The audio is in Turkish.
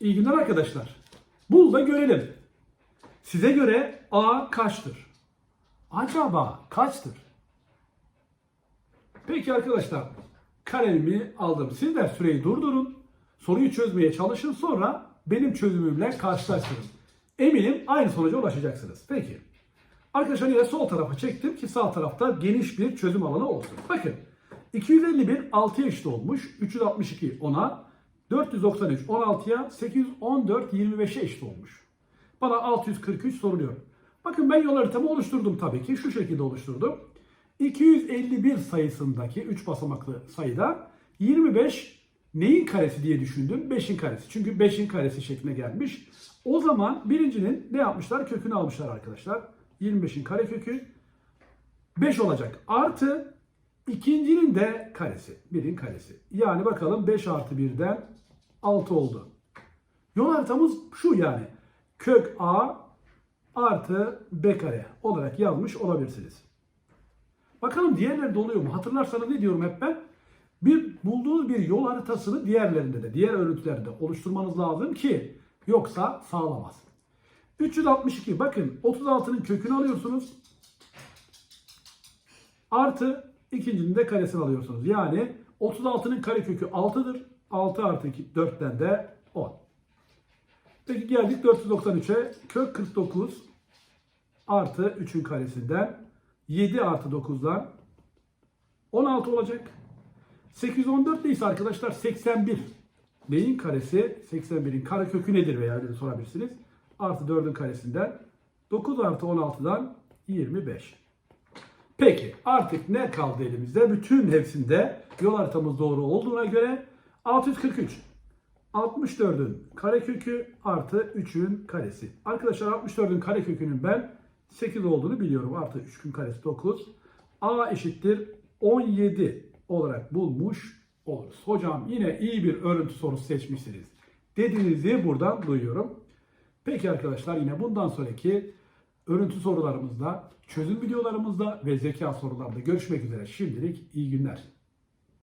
İyi günler arkadaşlar. Bul da görelim. Size göre A kaçtır? Acaba kaçtır? Peki arkadaşlar kalemimi aldım. Sizler süreyi durdurun. Soruyu çözmeye çalışın sonra benim çözümümle karşılaştırın. Eminim aynı sonuca ulaşacaksınız. Peki. Arkadaşlar yine sol tarafa çektim ki sağ tarafta geniş bir çözüm alanı olsun. Bakın 251 6'ya eşit olmuş. 362 10'a. 493 16'ya. 814 25'e eşit olmuş. Bana 643 soruluyor. Bakın ben yol haritamı oluşturdum tabii ki. Şu şekilde oluşturdum. 251 sayısındaki 3 basamaklı sayıda 25 neyin karesi diye düşündüm? 5'in karesi. Çünkü 5'in karesi şekline gelmiş. O zaman birincinin ne yapmışlar? Kökünü almışlar arkadaşlar. 25'in karekökü 5 olacak. Artı ikincinin de karesi. 1'in karesi. Yani bakalım 5 artı 1'den 6 oldu. Yol haritamız şu yani. Kök A artı B kare olarak yazmış olabilirsiniz. Bakalım diğerleri de oluyor mu? Hatırlarsanız ne diyorum hep ben? Bir bulduğunuz bir yol haritasını diğerlerinde de, diğer örüntülerde oluşturmanız lazım ki yoksa sağlamaz. 362 bakın 36'nın kökünü alıyorsunuz. Artı ikincinin de karesini alıyorsunuz. Yani 36'nın karekökü 6'dır. 6 artı 2, 4'ten de 10. Peki geldik 493'e. Kök 49 artı 3'ün karesinden 7 artı 9'dan 16 olacak. 814 neyse arkadaşlar 81. Neyin karesi? 81'in karekökü nedir veya sorabilirsiniz. Artı 4'ün karesinden 9 artı 16'dan 25. Peki artık ne kaldı elimizde? Bütün hepsinde yol haritamız doğru olduğuna göre 643. 64'ün karekökü artı 3'ün karesi. Arkadaşlar 64'ün karekökünün ben 8 olduğunu biliyorum. Artı 3'ün karesi 9. A eşittir 17 olarak bulmuş oluruz. Hocam yine iyi bir örüntü sorusu seçmişsiniz. Dediğinizi buradan duyuyorum. Peki arkadaşlar yine bundan sonraki örüntü sorularımızda, çözüm videolarımızda ve zeka sorularında görüşmek üzere. Şimdilik iyi günler.